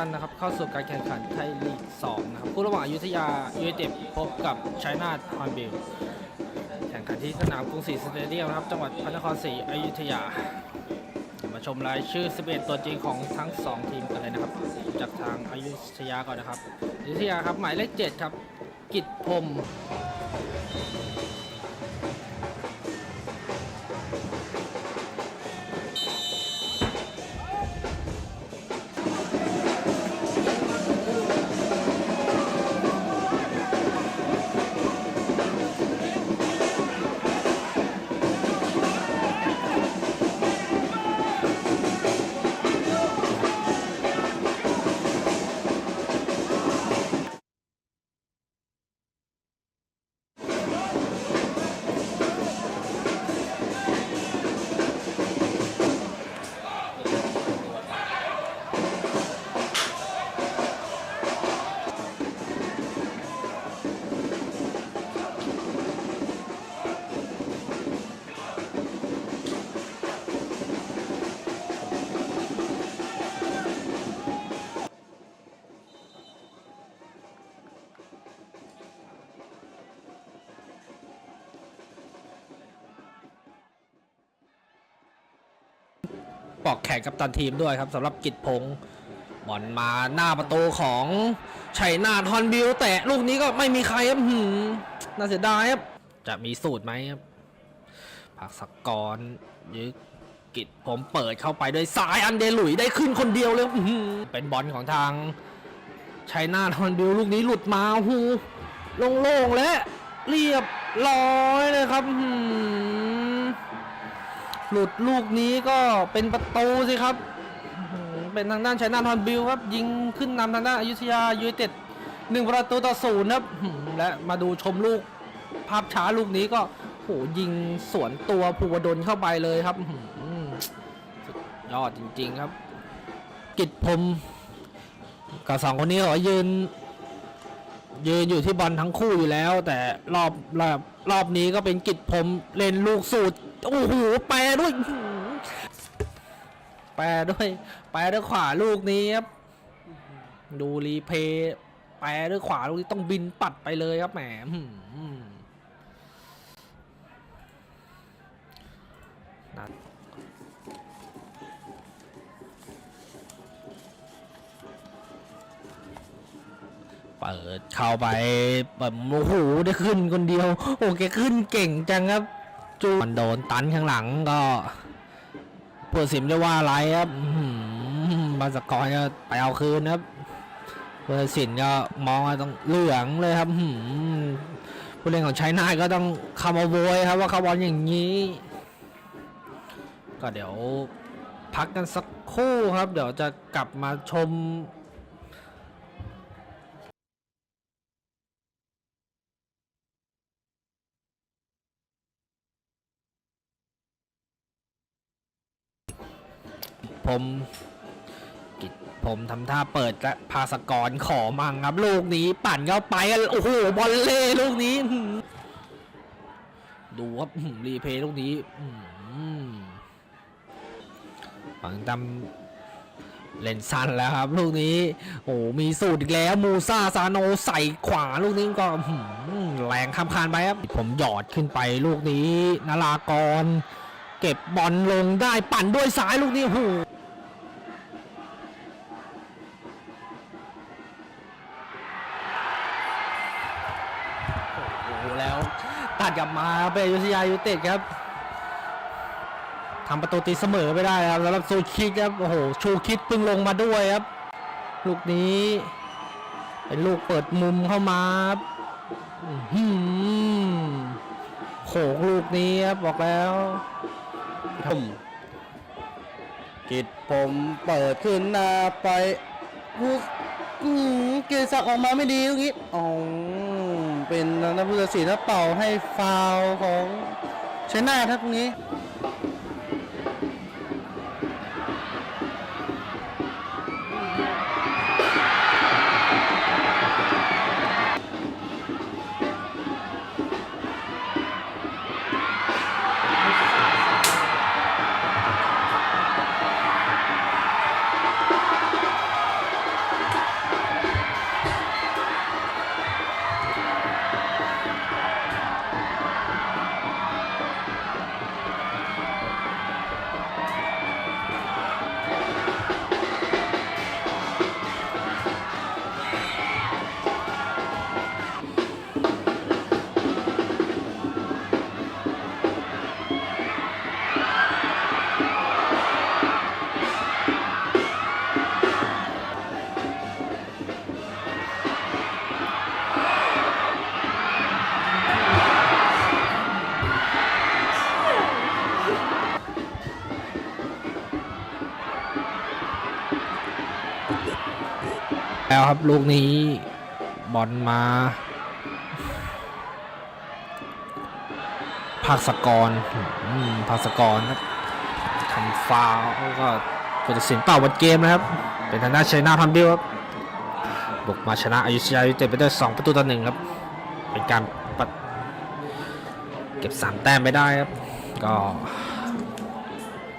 ท่านนะครับเข้าสู่การแข่งขันไทยลีก 2 นะครับคู่ระหว่างอยุธยายูไนเต็ดพบกับชัยนาทฮอนบิลแข่งขันที่สนามกรุงศรีสเตเดียมนะครับจังหวัดพระนครศรีอยุธยา มาชมรายชื่อ 11 ตัวจริงของทั้ง 2 ทีมกันเลยนะครับ จากทางอยุธยาก่อนนะครับอยุธยาครับหมายเลข 7 ครับ กิตพรม ปอกแขนกับตันทีมด้วยครับสำหรับกิจพงศ์บอลมาหน้าประตูของชัยนาทฮอนบิลแต่ลูกนี้ก็ไม่มีใครครับหืมน่าเสียดายครับ จะมีสูตรไหมครับผักสกกรยึกกิจผมเปิดเข้าไปด้วยซ้ายอันเดลุยได้ขึ้นคนเดียวเลยเป็นบอลของทางชัยนาทฮอนบิลลูกนี้หลุดมาหูโล่งๆและเรียบร้อยเลยครับ หลุดลูกนี้ก็เป็นประตูสิครับ เป็นทางด้านชัยนาทฮอนบิลครับ ยิงขึ้นนำทางด้านอยุธยายูไนเต็ดหนึ่งประตูต่อศูนย์ครับ และมาดูชมลูกภาพช้าลูกนี้ก็โหยิงสวนตัวภูวดลเข้าไปเลยครับยอดจริง ๆครับ กิจพรมกับสองคนนี้ขอยืน ยืนอยู่ที่บอลทั้งคู่อยู่แล้ว แต่รอบรอบรอบนี้ก็เป็นกิจผมเล่นลูกสูตร โอ้โหแปรด้วยแปรด้วยแปรด้วยขวาลูกนี้ครับดูรีเพย์แปรด้วยขวาลูกนี้ต้องบินปัดไปเลยครับแหมนัดเปิดเข้าไปแบบโอ้โหได้ขึ้นคนเดียว โอ้แกขึ้นเก่งจังครับ จูมันโดนตันข้างหลังก็เพื่อสิมจะว่าอะไรครับบาสกอยก็ไปเอาคืนครับเพื่อสินก็มองว่าต้องเหลืองเลยครับผู้เล่นของชัยนาทก็ต้องคำมาโวยครับว่าเขาบอลอย่างนี้ ก็เดี๋ยวพักกันสักครู่ครับ เดี๋ยวจะกลับมาชม ผมกิจผมทำท่าเปิดและพาสกรขอมั่งครับ ลูกนี้ปั่นเข้าไปโอ้โหบอลเล่ลูกนี้ ดูครับรีเพย์ลูกนี้อื้อหือฝั่งดำเล่นสั้นแล้วครับ ลูกนี้ โอ้มีสูตรอีกแล้ว มูซาซาโนใส่ขวาลูกนี้ก็แรงข้ามคานไปครับ ผมหยอดขึ้นไปลูกนี้นารากร เก็บบอลลงได้ปั่นด้วยซ้ายลูกนี้โอ้ ตัดกลับมาเป็นอยุธยายูเต็ดครับทำประตูตีเสมอไม่ได้ครับแล้วซูคิกครับโอ้โหชูคิดพิ่งลงมาด้วยครับ ลูกนี้เป็นลูกเปิดมุมเข้ามาครับอื้อหือโขกลูกนี้ครับบอกแล้วผมกิดผมเปิดขึ้นหน้าไปผู้อืมกยรติศักออกมาไม่ดีตรงนี้อ๋อ เป็นนักผู้ตัดสินนะเป่าให้ฟาวของชัยนาทครับตรงนี้ แล้วครับลูกนี้บอลมาภาคสกรภาคสกรทำฟาวแล้วก็ผู้ตัดสินเป่าบอลเกมนะครับ เป็นทางด้านชัยนาทพันบิวครับบุกมาชนะอายุธยายูเต็ดไปด้วย2ประตูต่อหนึ่งครับ เป็นการเก็บ3แต้มไปได้ครับ ก็